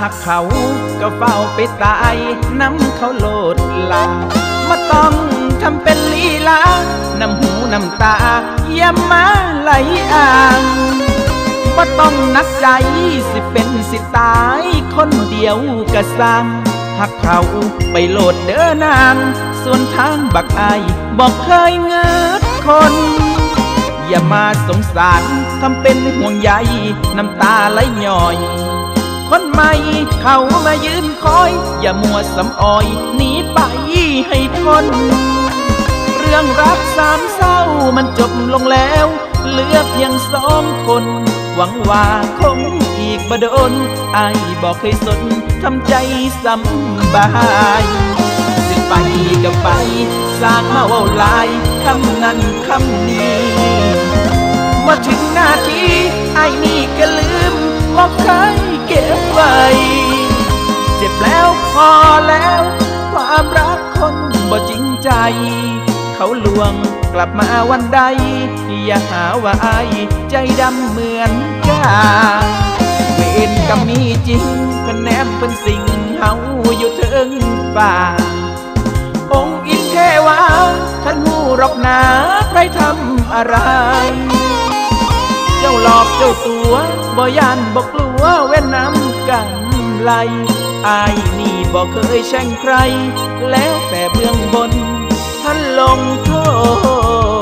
หักเขาก็เฝ้าไปตายน้ำเขาโลดลามาต้องทำเป็นลีลา น้ำหูน้ำตาอย่ามาไหลอ่างบ่ต้องนักใจสิเป็นสิตายคนเดียวกะซ้ำหักเขาไปโลดเด้อนาง ส่วนทางบักไอบอกเคยเงิดคนอย่ามาสงสาร ทำเป็นห่วงใยน้ำตาไหลย่อย คนใหม่ เขามายืนคอย อย่ามัวสำออยหนีไปให้ทนเรื่องรักสามเศร้ามันจบลงแล้ว เหลือเพียงสองคน หวังว่าคงอีกบ่โดนไอายบอกเคยสนทำใจสำบายสิไปก็ไป สร้างมาเว่าลายคำนั้นคำนี้ พอแล้ว ความรักคนบ่จริงใจ เขาลวงกลับมาวันใด อย่าหาว่าอายใจดำเหมือนกาเวรกรรมมีจริงเพิ่นแนมเป็นสิ่งเฮาอยู่เทิงฟ้าองค์อินเทวาท่านหูรอกหนาใครทำอะไร เจ้าหลอกเจ้าตัวบ่ยานบ่กลัวเว้นน้ำกันไหล อายนี่บอกเคยแช่งใคร แล้วแต่เบื้องบนท่านลงโทษ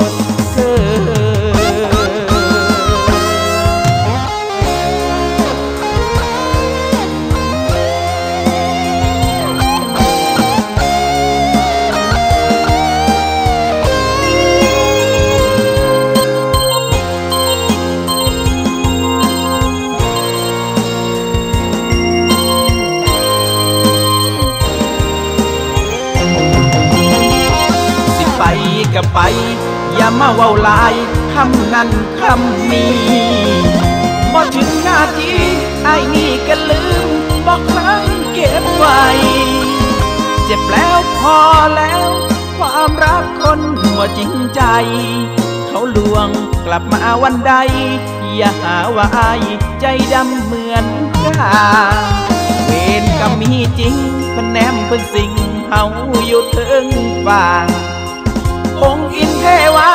อย่ามาเว้าลายคำนั้นคำนี้บ่ถึงหน้าที่ไอ้นี่ก็ลืมบอกเคยเก็บไว้ เจ็บแล้วพอแล้ว ความรักคนว่าจริงใจ เขาลวงกลับมาวันใด อย่าหาว่าอายใจดำเหมือนกาเวรกรรมมีจริงมันแนมเป็นสิ่งเฮาอยู่เทิงฟ้า องค์อินเทวา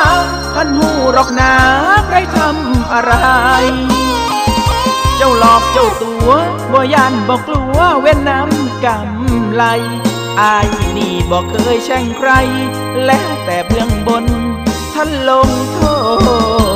ท่านหูรอกนาใครทำอะไร เจ้าหลอกเจ้าตัวบ่ยันบอกกลัวเว้นน้ำกำไลอายนี่บอกเคยแช่งใคร แล้วแต่เบื้องบนท่านลงโทษ